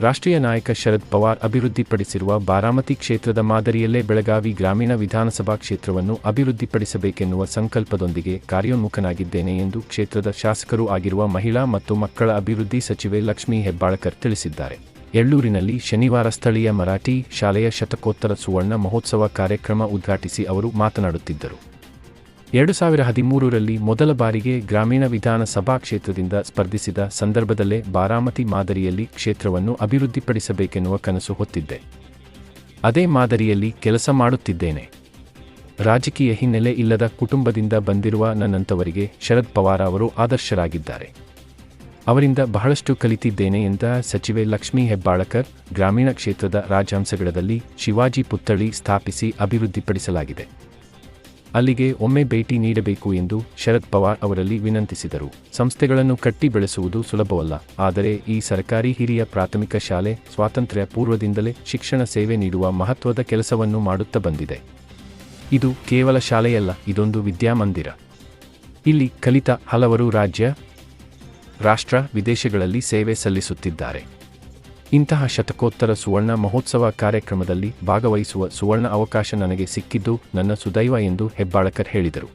ರಾಷ್ಟ್ರೀಯ ನಾಯಕ ಶರದ್ ಪವಾರ್ ಅಭಿವೃದ್ಧಿಪಡಿಸಿರುವ ಬಾರಾಮತಿ ಕ್ಷೇತ್ರದ ಮಾದರಿಯಲ್ಲೇ ಬೆಳಗಾವಿ ಗ್ರಾಮೀಣ ವಿಧಾನಸಭಾ ಕ್ಷೇತ್ರವನ್ನು ಅಭಿವೃದ್ಧಿಪಡಿಸಬೇಕೆನ್ನುವ ಸಂಕಲ್ಪದೊಂದಿಗೆ ಕಾರ್ಯೋನ್ಮುಖನಾಗಿದ್ದೇನೆ ಎಂದು ಕ್ಷೇತ್ರದ ಶಾಸಕರೂ ಆಗಿರುವ ಮಹಿಳಾ ಮತ್ತು ಮಕ್ಕಳ ಅಭಿವೃದ್ಧಿ ಸಚಿವೆ ಲಕ್ಷ್ಮೀ ಹೆಬ್ಬಾಳಕರ್ ತಿಳಿಸಿದ್ದಾರೆ. ಎಳ್ಳೂರಿನಲ್ಲಿ ಶನಿವಾರ ಸ್ಥಳೀಯ ಮರಾಠಿ ಶಾಲೆಯ ಶತಕೋತ್ತರ ಸುವರ್ಣ ಮಹೋತ್ಸವ ಕಾರ್ಯಕ್ರಮ ಉದ್ಘಾಟಿಸಿ ಅವರು ಮಾತನಾಡುತ್ತಿದ್ದರು. ಎರಡು ಸಾವಿರ ಹದಿಮೂರರಲ್ಲಿ ಮೊದಲ ಬಾರಿಗೆ ಗ್ರಾಮೀಣ ವಿಧಾನಸಭಾ ಕ್ಷೇತ್ರದಿಂದ ಸ್ಪರ್ಧಿಸಿದ ಸಂದರ್ಭದಲ್ಲೇ ಬಾರಾಮತಿ ಮಾದರಿಯಲ್ಲಿ ಕ್ಷೇತ್ರವನ್ನು ಅಭಿವೃದ್ಧಿಪಡಿಸಬೇಕೆನ್ನುವ ಕನಸು ಹೊತ್ತಿದ್ದೆ. ಅದೇ ಮಾದರಿಯಲ್ಲಿ ಕೆಲಸ ಮಾಡುತ್ತಿದ್ದೇನೆ. ರಾಜಕೀಯ ಹಿನ್ನೆಲೆ ಇಲ್ಲದ ಕುಟುಂಬದಿಂದ ಬಂದಿರುವ ನನ್ನಂಥವರಿಗೆ ಶರದ್ ಪವಾರ್ ಅವರು ಆದರ್ಶರಾಗಿದ್ದಾರೆ. ಅವರಿಂದ ಬಹಳಷ್ಟು ಕಲಿತಿದ್ದೇನೆ ಎಂದ ಸಚಿವೆ ಲಕ್ಷ್ಮೀ ಹೆಬ್ಬಾಳಕರ್ ಗ್ರಾಮೀಣ ಕ್ಷೇತ್ರದ ರಾಜಹಂಸಗಡದಲ್ಲಿ ಶಿವಾಜಿ ಪುತ್ಥಳಿ ಸ್ಥಾಪಿಸಿ ಅಭಿವೃದ್ಧಿಪಡಿಸಲಾಗಿದೆ. ಅಲ್ಲಿಗೆ ಒಮ್ಮೆ ಭೇಟಿ ನೀಡಬೇಕು ಎಂದು ಶರದ್ ಪವಾರ್ ಅವರಲ್ಲಿ ವಿನಂತಿಸಿದರು. ಸಂಸ್ಥೆಗಳನ್ನು ಕಟ್ಟಿ ಬೆಳೆಸುವುದು ಸುಲಭವಲ್ಲ, ಆದರೆ ಈ ಸರ್ಕಾರಿ ಹಿರಿಯ ಪ್ರಾಥಮಿಕ ಶಾಲೆ ಸ್ವಾತಂತ್ರ್ಯ ಪೂರ್ವದಿಂದಲೇ ಶಿಕ್ಷಣ ಸೇವೆ ನೀಡುವ ಮಹತ್ವದ ಕೆಲಸವನ್ನು ಮಾಡುತ್ತಾ ಬಂದಿದೆ. ಇದು ಕೇವಲ ಶಾಲೆಯಲ್ಲ, ಇದೊಂದು ವಿದ್ಯಾಮಂದಿರ. ಇಲ್ಲಿ ಕಲಿತ ಹಲವರು ರಾಜ್ಯ, ರಾಷ್ಟ್ರ, ವಿದೇಶಗಳಲ್ಲಿ ಸೇವೆ ಸಲ್ಲಿಸುತ್ತಿದ್ದಾರೆ. ಇಂತಹ ಶತಕೋತ್ತರ ಸುವರ್ಣ ಮಹೋತ್ಸವ ಕಾರ್ಯಕ್ರಮದಲ್ಲಿ ಭಾಗವಹಿಸುವ ಸುವರ್ಣ ಅವಕಾಶ ನನಗೆ ಸಿಕ್ಕಿದ್ದು ನನ್ನ ಸುದೈವ ಎಂದು ಹೆಬ್ಬಾಳಕರ್ ಹೇಳಿದರು.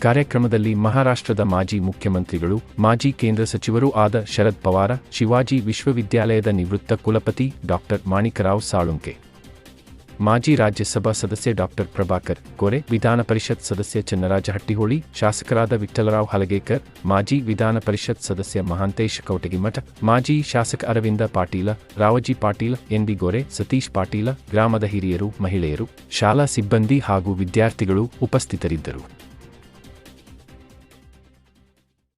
ಕಾರ್ಯಕ್ರಮದಲ್ಲಿ ಮಹಾರಾಷ್ಟ್ರದ ಮಾಜಿ ಮುಖ್ಯಮಂತ್ರಿಗಳು, ಮಾಜಿ ಕೇಂದ್ರ ಸಚಿವರೂ ಆದ ಶರದ್ ಪವಾರ, ಶಿವಾಜಿ ವಿಶ್ವವಿದ್ಯಾಲಯದ ನಿವೃತ್ತ ಕುಲಪತಿ ಡಾಕ್ಟರ್ ಮಾಣಿಕರಾವ್ ಸಾಳುಂಕೆ. ಮಾಜಿ ರಾಜ್ಯಸಭಾ ಸದಸ್ಯ ಡಾಕ್ಟರ್ ಪ್ರಭಾಕರ್ ಕೋರೆ, ವಿಧಾನ ಪರಿಷತ್ ಸದಸ್ಯ ಚನ್ನರಾಜ ಹಟ್ಟಿಹೊಳಿ ಶಾಸಕರಾದ ವಿಠಲರಾವ್ ಹಲಗೇಕರ್, ಮಾಜಿ ವಿಧಾನ ಪರಿಷತ್ ಸದಸ್ಯ ಮಹಾಂತೇಶ್ ಕೌಟಗಿಮಠ, ಮಾಜಿ ಶಾಸಕ ಅರವಿಂದ ಪಾಟೀಲ, ರಾವಜಿ ಪಾಟೀಲ ಎನ್ಬಿ ಗೋರೆ, ಸತೀಶ್ ಪಾಟೀಲ, ಗ್ರಾಮದ ಹಿರಿಯರು, ಮಹಿಳೆಯರು, ಶಾಲಾ ಸಿಬ್ಬಂದಿ ಹಾಗೂ ವಿದ್ಯಾರ್ಥಿಗಳು ಉಪಸ್ಥಿತರಿದ್ದರು.